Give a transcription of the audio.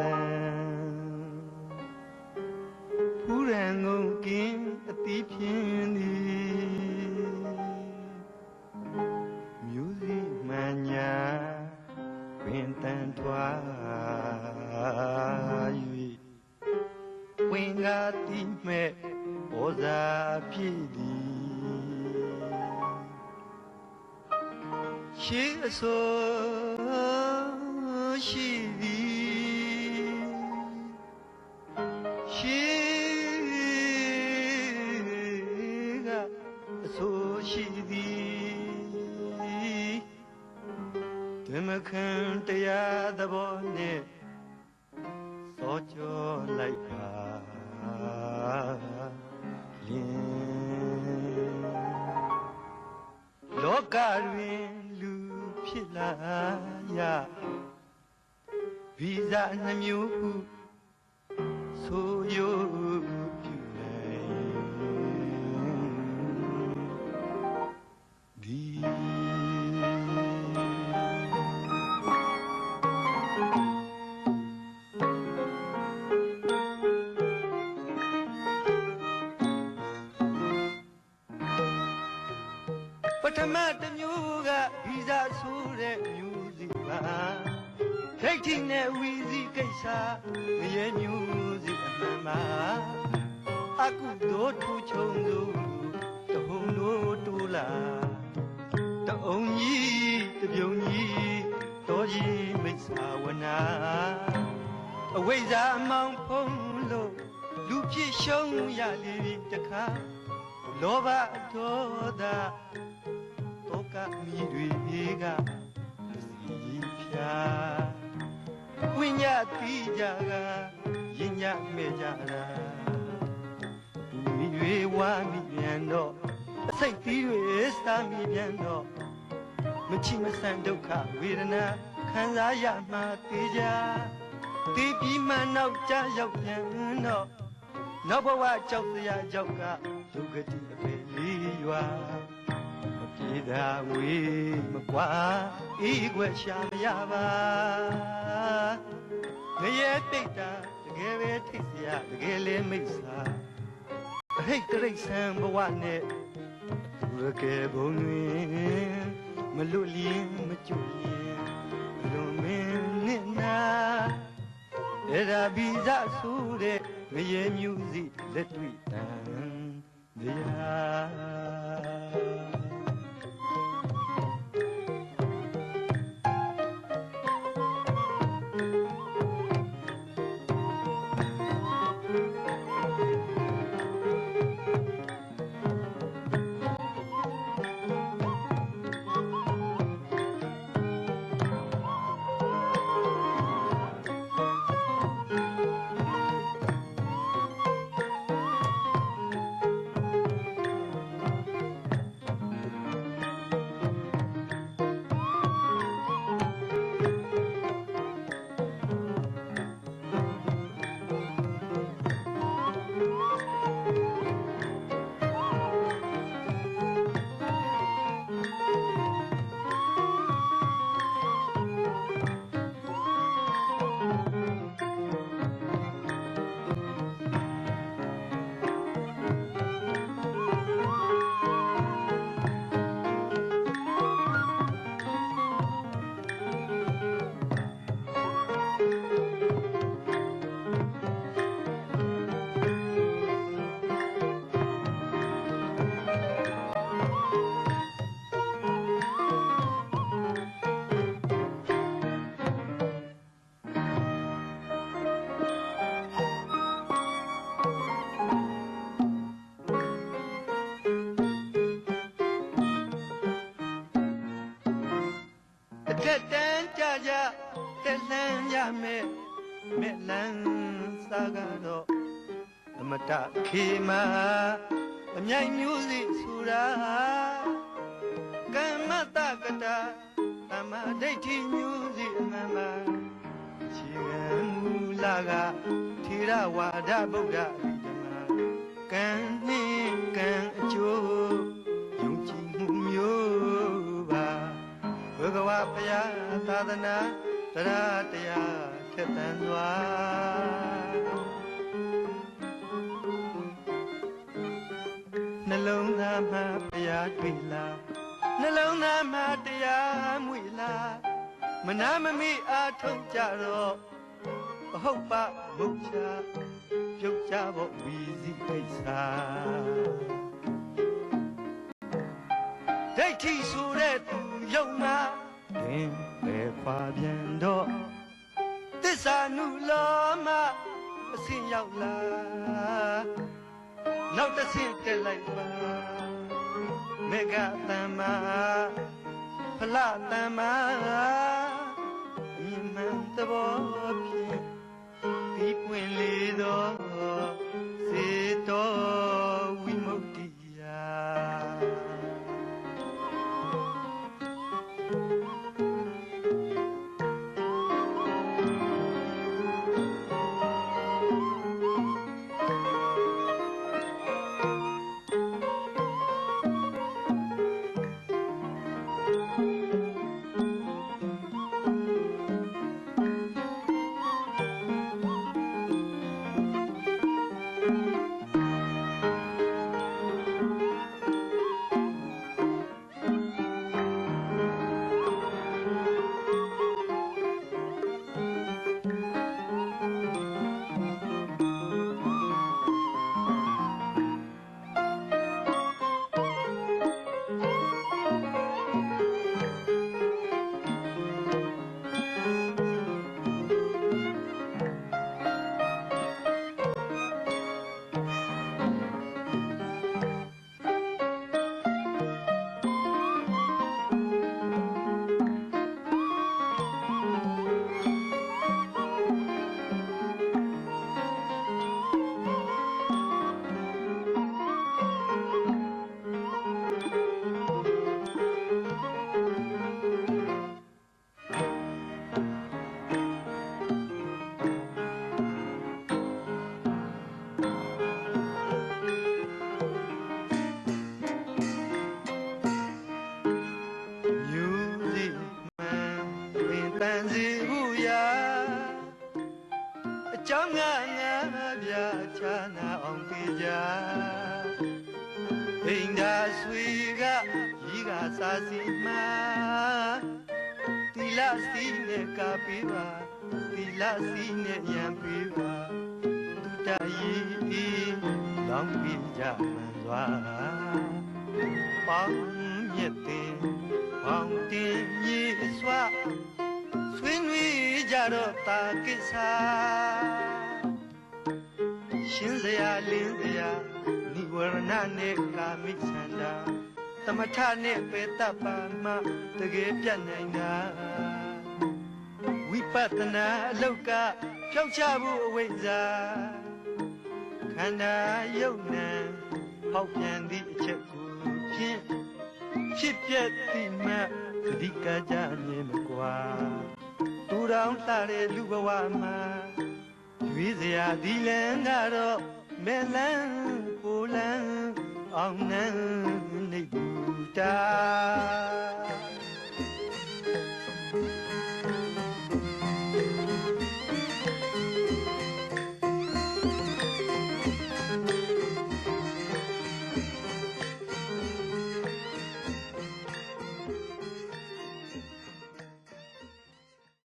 သံဖူးရန်ငုံကင်းအတိဖြင်းသည်မျိုးစိမှန်ညာပင်တန်ထွာ၍ဝင်ကားတိမဲ့ဩဇာဖြစ်သည်ရှိအစိုးရှိ ရှိသည်ဓမ္မခံတရားသဘောနဲ့စောကြောလိုက်ပါလင်းလောကတွင်လူဖြစ်လာရဗီဇနှမျိုးဟုဆိုရ မတစ်မျိုးကဗီဇဆိုတဲ့မျိုးစီပါဒိဋ္ဌိနဲ့ဝီစီကိစ္စငရဲမျိုးစီအမှန်ပါအကုသို့ထူချုံစုတဟုံတို့တူလာတအုံကြီးတပြုံကြီးတော်ကြီးမိစ္ဆာဝနာအဝိဇ္ဇာအမောင်ဖုံးလို့လူဖြစ်ရှုံးရလေတခါလောဘဒေါသ တောကမိတွေကစီဖြာဝိညာတိကြကယဉ်ညမဲ့ကြတာမိတွေဝါမိပြန်တော့အစိတ်သီးတွေစားမိပြန်တော့မချီမဆန်ဒုက္ခဝေဒနာခံစားရမှတေးကြတေးပြီးမှနောက်ကြရောက်ပြန်တော့နောက်ဘဝကြောက်စရာကြောက်ကဒုက္ခတိအပေလေးရွာမ ပြေတာဝေးမကွာအေးခွက်ရှာမရပါငရဲတိတ်တာတကယ်ပဲထိတ်စရာတကယ်လဲမိတ်စာအဟိတ်တရိတ်ဆန်ဘဝနဲ့သူရကယ်ဘုံတွင်မလွတ်လျင်မကျွလျင်လွန်မင်းနဲ့နာအဲ့ဒါဘီဇဆိုတဲ့ငရဲမျိုးစီလက်တွေ့တန်တရား အထက်တန်းကြကြတက်လှမ်းရမယ်မဲ့လန်းစားကတော့အမတခေမအမြိုင်မျိုးစီဆူရာကမ္မတကတာတမဒိဋ္ဌိမျိုးစီအမှန်ပါခြေကံမူလာကထေရဝါဒဗုဒ္ဓအဘိဓမ္မာကံ မျိုးပါဘဂဝါဘုရားသာသနာတရားတရားထထက်သန်စွာနှလုံးသားမှာတရားတွေ့လားနှလုံးသားမှာတရားမွေလားမနာမမိအားထုတ်ကြတော့မဟုတ်ပါမုတ်ချပြုတ်ကြဖို့ဝီစီကိစ္စဒိဋ္ဌိဆိုတဲ့သူယုံနာ ခင်ပဲခွာပြန်တော့သစ္စာနုလောမအစင်ရောက်လာနောက်တစ်ဆင့်တက်လိုက်ပါမေဃတမ္မာဖလတမ္မာမြင်မှန်သဘောဖြင့်ဒီပွင့်လေ ကြောင်းငါငါပြချာနာအောင်ကြည်ကြအိမ်သာဆွေကကြီးကစားစီမတီလာစီနဲ့ကပေးပါတီလာစီနဲ့ရံပေးပါသူတရီလောင်းပြကြမှန်စွာပေါင်းမြတ်တင်ပေါင်းတင်မြေစွာဆွေးနွေးကြတော့တာကိစ္စ ရှင်းစရာလင်းစရာនិဝရဏနဲ့ကာမိသန္တာသမထနဲ့ပေတ္တပါမတကယ်ပြတ်နိုင်တာဝိပဿနာအလောက်ကဖြောက်ချဖို့အဝိဇ္ဇာခန္ဓာယုတ်နံဟောက်ပြန်သည့်အချက်ကိုဖြင့်ဖြစ်ပြက်တိမတ်သတိကကြမြင်မကွာတူတောင်လှတဲ့လူဘဝမှာ ရွေးစရာဒီလန်ကတော့မဲလန်းပူလန်းအောင်နန်းနေဘူးတာ